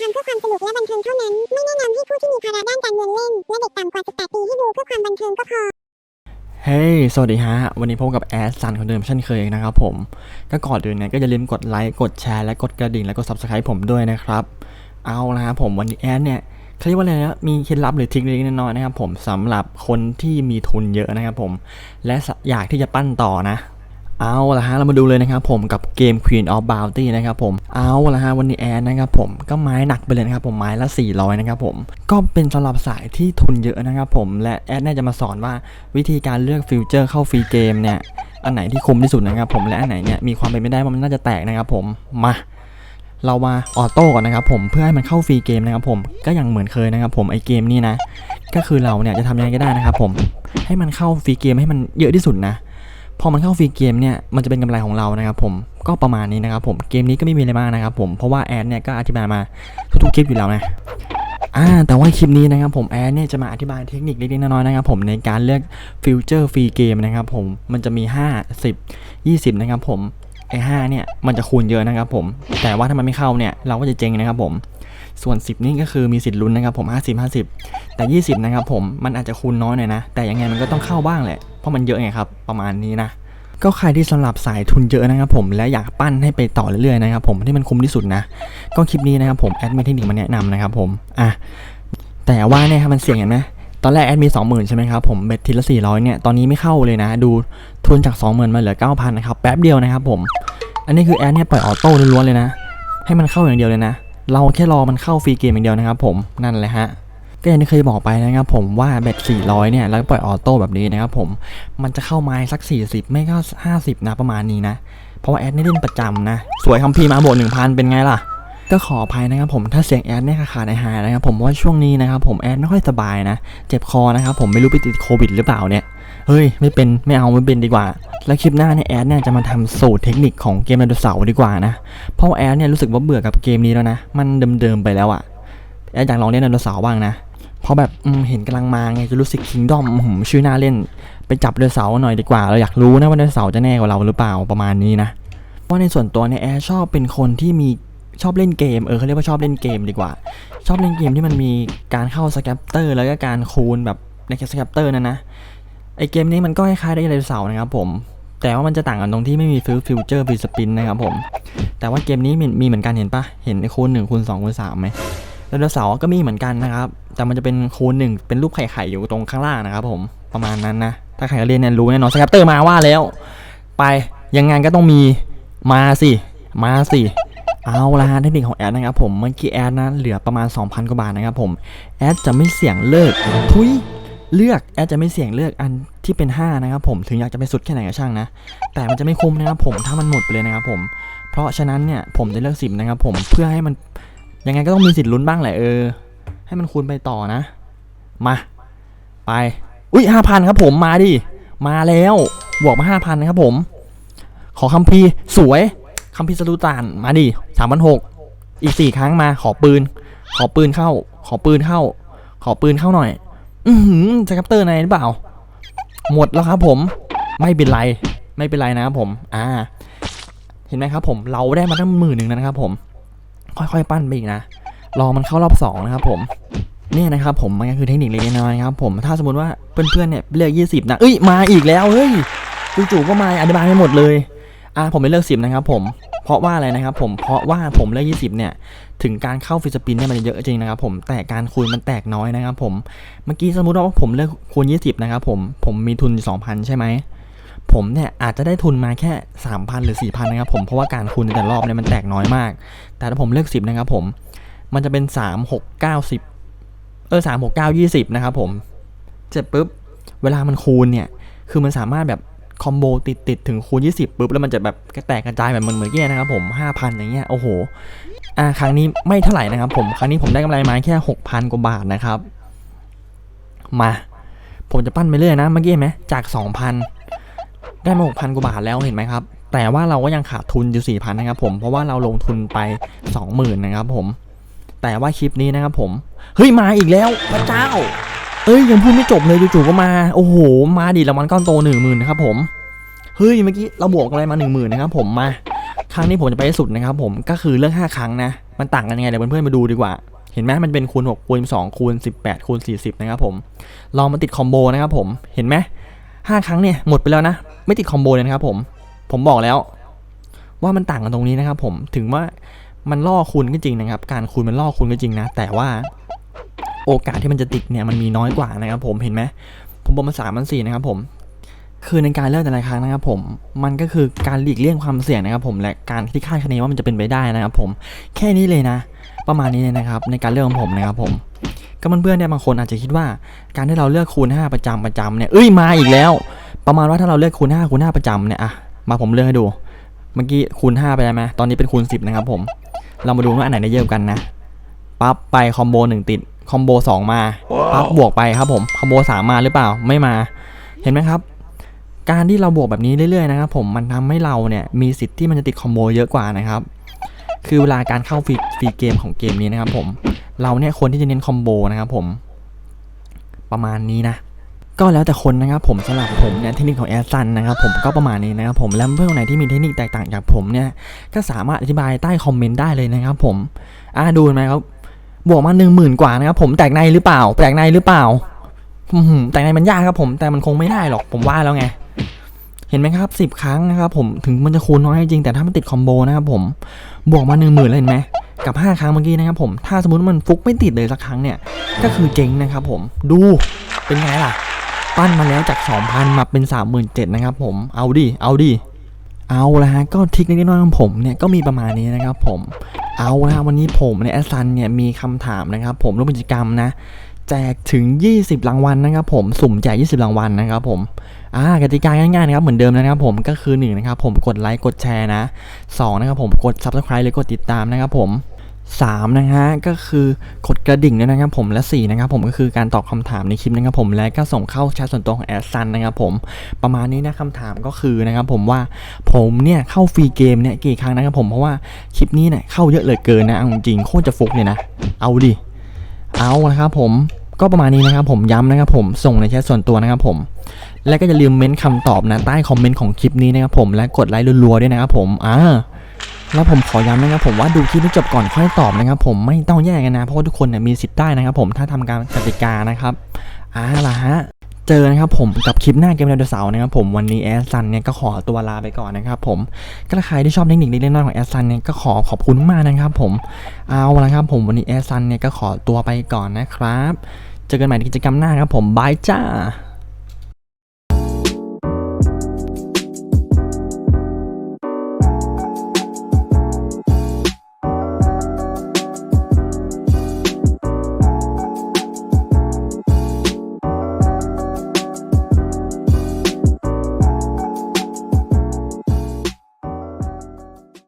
ทำเพื่อความสนุกและบันเทิงเท่านั้น ไม่แนะนำให้ผู้ที่มีภาระด้านการเงินเล่น และเด็กต่ำกว่า 18 ปีให้ดูเพื่อความบันเทิงก็พอเฮ้ย สวัสดีฮะ วันนี้พบกับแอดซันคนเดิมเช่นเคยนะครับผม ก็ก่อนอื่นเนี่ยก็อย่าลืมกดไลค์ กดแชร์ และกดกระดิ่ง และกด subscribe ผมด้วยนะครับ เอาละครับผมวันนี้แอดเนี่ยเขาเรียกว่าอะไรนะ มีเคล็ดลับหรือทริคเล็กน้อยนะครับผมสำหรับคนที่มีทุนเยอะนะครับผม และอยากที่จะปั้นต่อนะ เอาละฮะเรามาดูเลยนะครับผมกับเกม Queen of Bounty นะครับผมเอาละฮะวันนี้แอนนะครับผมก็ไม้หนักไปเลยนะครับผมไม้ละ 400 นะครับผมก็เป็นสำหรับสายที่ทุนเยอะนะครับผมและแอดน่าจะมาสอนว่าวิธีการเลือกฟิวเจอร์เข้าฟรีเกมเนี่ยอันไหนที่คุ้มที่สุดนะครับผมและอันไหนเนี่ยมีความเป็นไปได้ว่ามันน่าจะแตกนะครับผมมาเรามาออโต้ก่อนนะครับผมเพื่อให้มันเข้าฟรีเกมนะครับผมก็อย่างเหมือนเคยนะครับผมไอเกมนี่นะก็คือเราเนี่ยจะทำยังไงก็ได้นะครับผมให้มันเข้าฟรีเกมให้มันเยอะที่สุดนะ พอมันเข้าฟรีเกมเนี่ยมันจะเป็นกำไรของเรานะครับผมก็ประมาณนี้นะครับผมเกมนี้ก็ไม่มีอะไรมากนะครับผมเพราะว่าแอดเนี่ยก็อธิบายมาทุกๆคลิปอยู่แล้วนะอ่าแต่ว่าคลิปนี้นะครับผมแอดเนี่ยจะมาอธิบายเทคนิคเล็กๆน้อยๆนะครับผมในการเลือกฟิวเจอร์ฟรีเกมนะครับผมมันจะมี 5 10 20 นะครับผมไอ้5เนี่ยมันจะคูณเยอะนะครับผมแต่ว่าถ้ามันไม่เข้าเนี่ยเราก็จะเจ๊งนะครับผมส่วน 10 นี่ก็คือมีสิทธิ์ลุ้นนะครับผม 50 50 แต่ 20 นะครับผมมันอาจจะคูณน้อยหน่อยนะแต่ยังไงมันก็ต้องเข้าบ้างแหละ ราะมันเยอะไงครับ ประมาณนี้นะก็ใครที่สำหรับสายทุนเยอะนะครับผมและอยากปั้นให้ไปต่อเรื่อยๆนะครับผมที่มันคุ้มที่สุดนะก็คลิปนี้นะครับผมแอดมีเทคนิคมาแนะนำนะครับผมอะแต่ว่าเนี่ยครับมันเสี่ยงเห็นไหมตอนแรกแอดมี 20,000 ใช่ไหมครับผมเบ็ดทีละ 400 เนี่ย ตอนนี้ไม่เข้าเลยนะ ดูทุนจาก 20,000 มาเหลือ 9,000 นะครับ แป๊บเดียวนะครับผม อันนี้คือแอดเนี่ยปล่อยออโต้ล้วนๆเลยนะ ให้มันเข้าอย่างเดียวเลยนะ เราแค่รอมันเข้าฟรีเกมอย่างเดียวนะครับผมนั่นแหละฮะ ก็อย่างที่เคยบอกไปนะครับผมว่าแบต 400 เนี่ยแล้วปล่อยออโต้แบบนี้นะครับผมมันจะเข้าไม้สัก 40 ไม่ก็ 50 นะประมาณนี้นะ เพราะว่าแอดนี่เล่นประจำนะ สวยคัมพีมาบวก1,000 เป็นไงล่ะก็ขออภัยนะครับผมถ้าเสียงแอดเนี่ยขาดหายนะครับผมว่าช่วงนี้นะครับผมแอดไม่ค่อยสบายนะ เจ็บคอนะครับผมไม่รู้ไปติดโควิดหรือเปล่าเนี่ยเฮ้ยไม่เป็นไม่เอาไม่เป็นดีกว่า แล้วคลิปหน้าเนี่ยแอดเนี่ยจะมาทำสูตรเทคนิคของเกมไดโนเสาร์ดีกว่านะเพราะว่าแอดเนี่ยรู้สึกว่าเบื่อกับเกมนี้แล้วนะ มันเดิมๆไปแล้วอะแอดอยากลองเล่นไดโนเสาร์บ้างนะ ราะแบบเห็นกำลังมาไงจะรู้สึกคิงดอมหืมชื่อน่าเล่น ไปจับไดโนเสาหน่อยดีกว่า เราอยากรู้นะว่าไดโนเสาจะแน่กว่าเราหรือเปล่าประมาณนี้นะเพราะในส่วนตัวเนี่ยแอดชอบเป็นคนที่มีชอบเล่นเกมเออเขาเรียกว่าชอบเล่นเกมดีกว่า ชอบเล่นเกมที่มันมีการเข้าสแคปเตอร์แล้วก็การคูณแบบในสแคปเตอร์นั่นนะไอเกมนี้มันก็คล้ายๆได้ไดโนเสาร์นะครับผมแต่ว่ามันจะต่างกันตรงที่ไม่มีฟิวฟิวเจอร์ฟิวสปินนะครับผม แต่ว่าเกมนี้มีมีเหมือนกันเห็นปะเห็นคูณหนึ่งคูณสองคูณสามไหม ไดโนเสาร์ก็มีเหมือนกันนะครับ แต่มันจะเป็นคูณหนึ่งเป็นรูปไข่ไข่อยู่ตรงข้างล่างนะครับผมประมาณนั้นนะ ถ้าใครเรียนเนี่ยรู้แน่นอนสแคปเตอร์มาว่าแล้ว ไปยังไงก็ต้องมีมาสิ มาสิ เอาละฮะเทคนิคของแอดนะครับผมเมื่อกี้แอดนะเหลือประมาณ 2,000 กว่าบาทนะครับผมแอดจะไม่เสี่ยงเลิกทุยเลือกแอดจะไม่เสี่ยงเลือกอันที่เป็น 5 นะครับผมถึงอยากจะไปสุดแค่ไหนก็ช่างนะ แต่มันจะไม่คุ้มนะครับผมถ้ามันหมดไปเลยนะครับผมเพราะฉะนั้นเนี่ยผมจะเลือกสิบนะครับผมเพื่อให้มัน ยังไงก็ต้องมีสิทธิ์ลุ้นบ้างแหละเออ ให้มันคูณไปต่อนะ มา ไป อุ้ยห้าพันครับผมมาดิ มาแล้ว บวกมาห้าพันนะครับผม ขอคัมภีร์สวยคัมภีร์สลูตานมาดิสามพันหกอีกสี่ครั้งมา ขอปืน ขอปืนเข้า ขอปืนเข้า ขอปืนเข้าหน่อย อือหือสครับเตอร์ในหรือเปล่า หมดแล้วครับผม ไม่เป็นไร ไม่เป็นไรนะครับผม อ่า เห็นไหมครับผม เราได้มาตั้งหมื่นหนึ่งนะครับผม ค่อยๆ ปั้นไปอีกนะรอมันเข้ารอบสองนะครับผมเนี่ยนะครับผมมันก็คือเทคนิคเล็กน้อยๆครับผมถ้าสมมติว่าเพื่อนๆเนี่ยเลือก 20 นะเอ้ยมาอีกแล้วเฮ้ยจู่ๆก็มาอธิบายไม่หมดเลยอะผมไม่เลือก 10 นะครับผมเพราะว่าอะไรนะครับผมเพราะว่าผมเลือก 20 เนี่ยถึงการเข้าฟิสปินเนี่ยมันเยอะจริงนะครับผมแต่การคูณมันแตกน้อยนะครับผมเมื่อกี้สมมติว่าผมเลือกคูณ20 นะครับผมผมมีทุน 2,000 ใช่ไหม ผมเนี่ยอาจจะได้ทุนมาแค่ 3,000 หรือ 4,000 นะครับผมเพราะว่าการคูณในแต่รอบเนี่ยมันแตกน้อยมาก แต่ถ้าผมเลือก 10 นะครับผมมันจะเป็น 3 6 9 10 เออ 3 6 9 20 นะครับผมเสร็จปุ๊บ เวลามันคูณเนี่ย คือมันสามารถแบบคอมโบติดติดถึงคูณ 20ปุ๊บแล้วมันจะแบบกระแตกกระจายแบบเหมือนเมื่อกี้นะครับผม5,000 อย่างเงี้ยโอ้โหอ่าครั้งนี้ไม่เท่าไหร่นะครับผมครั้งนี้ผมได้กำไรมาแค่ 6,000 กว่าบาทนะครับ มา ผมจะปั้นไปเรื่อยนะเมื่อกี้ไหมจาก 2,000 ได้มาหกพันกว่าบาทแล้วเห็นไหมครับ แต่ว่าเราก็ยังขาดทุนอยู่สี่พันะครับผม เพราะว่าเราลงทุนไปสองหมื่นะครับผม แต่ว่าคลิปนี้นะครับผม เฮ้ย มาอีกแล้วพระเจ้า เอ้ย ยังพูดไม่จบเลยจู่ๆก็มา โอ้โห มาดิรางวัลก้อนโตหนึ่งหมื่นะครับผม เฮ้ย เมื่อกี้เราบวกอะไรมาหนึ่งหมื่นะครับผม มา ครั้งนี้ผมจะไปสุดนะครับผม ก็คือเลือกห้าครั้งนะ มันต่างกันยังไงเดี๋ยวเพื่อนๆมาดูดีกว่าเห็นไหมมันเป็นคูณ6คูณ2คูณ18คูณ40 นะครับผม ลองมาติดคอมโบนะครับผม เห็นไหม ห้าครั้งเนี่ยหมดไปแล้วนะ ไม่ติดคอมโบเลยนะครับผม ผมบอกแล้ว ว่ามันต่างกันตรงนี้นะครับผมถึงว่ามันล่อคูณก็จริงนะครับ การคูณมันล่อคูณก็จริงนะ แต่ว่าโอกาสที่มันจะติดเนี่ยมันมีน้อยกว่านะครับผมเห็นไหมผมบอกมาสามมันสี่นะครับผมคือในการเลือกแต่ละครั้งนะครับผม มันก็คือการหลีกเลี่ยงความเสี่ยงนะครับผม และการที่คาดคะเนว่ามันจะเป็นไปได้นะครับผม แค่นี้เลยนะ ประมาณนี้เลยนะครับ ในการเลือกของผมนะครับผม ก็เพื่อนๆเนี่ยบางคนอาจจะคิดว่า การที่เราเลือกคูณ 5 ประจำประจำเนี่ยเอ้ยมาอีกแล้ว ประมาณว่าถ้าเราเลือกคูณ 5 คูณ 5 ประจำเนี่ยอะมาผมเลือกให้ดู เมื่อกี้คูณ 5 ไปแล้วไหมตอนนี้เป็นคูณ 10 นะครับผมเรามาดูว่าอันไหนได้เยอะกว่ากันนะปั๊บไปคอมโบหนึ่งติดคอมโบสองมาปั๊บบวกไปครับผมคอมโบสามมาหรือเปล่าไม่มา เห็นไหมครับ การที่เราบวกแบบนี้เรื่อยๆนะครับผมมันทำให้เราเนี่ยมีสิทธิ์ที่มันจะติดคอมโบเยอะกว่านะครับ คือเวลาการเข้าฟรีฟรีเกมของเกมนี้นะครับผม เราเนี่ยควรที่จะเน้นคอมโบนะครับผม ประมาณนี้นะ ก็แล้วแต่คนนะครับผมสำหรับผมเนี่ยเทคนิคของแอร์ซันนะครับผมก็ประมาณนี้นะครับผมแล้วเพื่อนไหนที่มีเทคนิคแตกต่างจากผมเนี่ยก็สามารถอธิบายใต้คอมเมนต์ได้เลยนะครับผมอ่าดูไหมครับบวกมาหนึ่งหมื่นกว่านะครับผมแตกในหรือเปล่า แตกในหรือเปล่าแตกในมันยากครับผมแต่มันคงไม่ได้หรอกผมว่าแล้วไง เห็นไหมครับสิบครั้งนะครับผมถึงมันจะคูณน้อยจริงแต่ถ้ามันติดคอมโบนะครับผมบวกมาหนึ่งหมื่นเลยเห็นไหมกับห้าครั้งเมื่อกี้นะครับผมถ้าสมมติมันฟุกไม่ติดเลยสักครั้งเนี่ยก็คือเจ๊งนะครับผมดูเป็นไงล่ะ ปั้นมาแล้วจาก 2,000 มาเป็น 37,000นะครับผมเอาดิเอาดิเอาละฮะก็ทิกเล็กน้อยของผมเนี่ยก็มีประมาณนี้นะครับผมเอาละวันนี้ผมในแอสซันเนี่ยมีคำถามนะครับผมร่วมกิจกรรมนะ แจกถึง 20 รางวัลนะครับผมสุ่มแจก 20 รางวัลนะครับผมอ่ากติกาง่ายๆนะครับเหมือนเดิมนะครับผมก็คือ 1 นะครับผมกดไลค์กดแชร์นะ2นะครับผมกด Subscribe หรือกดติดตามนะครับผม3นะฮะก็คือกดกระดิ่งด้วยนะครับผมและ4นะครับผมก็คือการตอบคำถามในคลิปนะครับผมและก็ส่งเข้าแชทส่วนตัวของแอดซันนะครับผมประมาณนี้นะคำถามก็คือนะครับผมว่าผมเนี่ยเข้าฟรีเกมเนี่ยกี่ครั้งนะครับผมเพราะว่าคลิปนี้เนี่ยเข้าเยอะเหลือเกินนะเอาจริงโคตรจะฟุกเนี่ยนะ เอาดิเอานะครับผม ก็ประมาณนี้นะครับผมย้ำนะครับผมส่งในแชทส่วนตัวนะครับผม และก็อย่าลืมเม้นคำตอบนะใต้คอมเมนต์ของคลิปนี้นะครับผมและกดไลค์รัวๆด้วยนะครับผมอ่าแล้วผมขอย้ำนะครับผมว่าดูคลิปให้จบก่อนค่อยตอบนะครับผมไม่ต้องแย่งกันนะเพราะว่าทุกคนเนี่ยมีสิทธิ์ได้นะครับผมถ้าทำการกติกานะครับอ่าล่ะฮะ เจอนะครับผมกับคลิปหน้าเกมไดโนเสาร์นะครับผมวันนี้แอสซันเนี่ยก็ขอตัวลาไปก่อนนะครับผมก็ใครที่ชอบเทคนิคเล็กๆน้อยของแอสซันเนี่ยก็ขอขอบคุณมากนะครับผมเอาละครับผมวันนี้แอสซันเนี่ยก็ขอตัวไปก่อนนะครับ เจอกันใหม่ในกิจกรรมหน้าครับผมบายจ้า